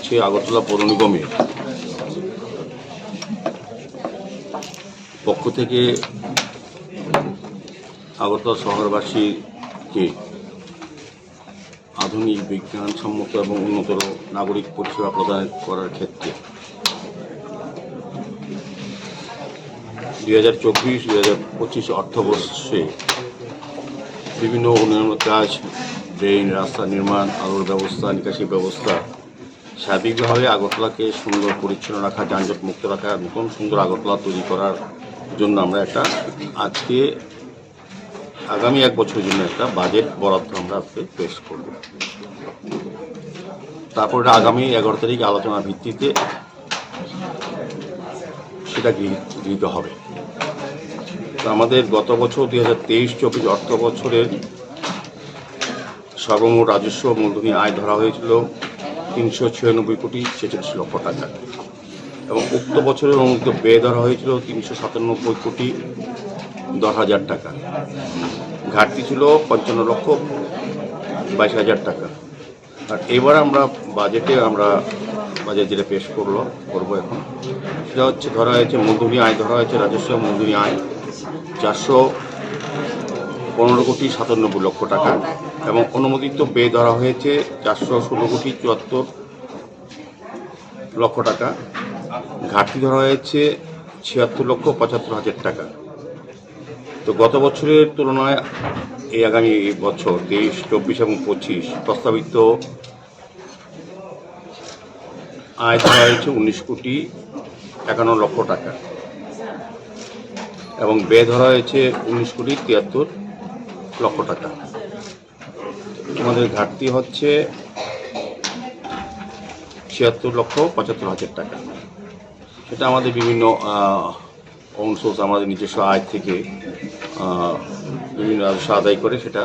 আছে আগরতলা পৌর নিগমের পক্ষ থেকে আগরতলা শহরবাসীকে আধুনিক বিজ্ঞানসম্মত এবং উন্নত নাগরিক পরিষেবা প্রদান করার ক্ষেত্রে দুই হাজার চব্বিশ, দুই হাজার পঁচিশ অর্থবর্ষে বিভিন্ন উন্নয়ন কাজ, ড্রেন, রাস্তা নির্মাণ, আলোর ব্যবস্থা, নিকাশি ব্যবস্থা সার্বিকভাবে আগরতলাকে সুন্দর পরিচ্ছন্ন রাখা, যানজট মুক্ত রাখা নতুন সুন্দর আগরতলা তৈরি করার জন্য আমরা একটা আজকে আগামী এক বছরের জন্য একটা বাজেট বরাদ্দ আমরা আজকে পেশ করব। তারপর আগামী এগারো তারিখ আলোচনার ভিত্তিতে সেটা গৃহী- গৃহীত হবে। তো আমাদের গত বছর দুই হাজার তেইশ, চব্বিশ অর্থ বছরের সর্বমোট রাজস্ব মূলধনী আয় ধরা হয়েছিল তিনশো ছিয়ানব্বই কোটি ছেচল্লিশ লক্ষ টাকা। এবং উক্ত বছরের অনুমোদিত ব্যয় ধরা হয়েছিল তিনশো সাতানব্বই কোটি দশ হাজার টাকা। ঘাটতি ছিল পঞ্চান্ন লক্ষ বাইশ হাজার টাকা। আর এবার আমরা বাজেটে আমরা বাজেট যেটা পেশ করল, করব এখন, সেটা হচ্ছে ধরা হয়েছে মূলধনী আয়, ধরা হয়েছে রাজস্ব মূলধনী আয় চারশো পনেরো কোটি সাতানব্বই লক্ষ টাকা এবং অনুমোদিত ব্যয় ধরা হয়েছে চারশো ষোলো কোটি চুয়াত্তর লক্ষ টাকা। ঘাটতি ধরা হয়েছে ছিয়াত্তর লক্ষ পঁচাত্তর হাজার টাকা। তো গত বছরের তুলনায় এই আগামী বছর, তেইশ, চব্বিশ এবং পঁচিশ প্রস্তাবিত আয় ধরা হয়েছে উনিশ কোটি একান্ন লক্ষ টাকা এবং ব্যয় ধরা হয়েছে উনিশ কোটি তিয়াত্তর লক্ষ টাকা। আমাদের ঘাটতি হচ্ছে ছিয়াত্তর লক্ষ পঁচাত্তর হাজার টাকা। সেটা আমাদের বিভিন্ন অংশ আমাদের নিজস্ব আয় থেকে বিভিন্ন আদায় করে, সেটা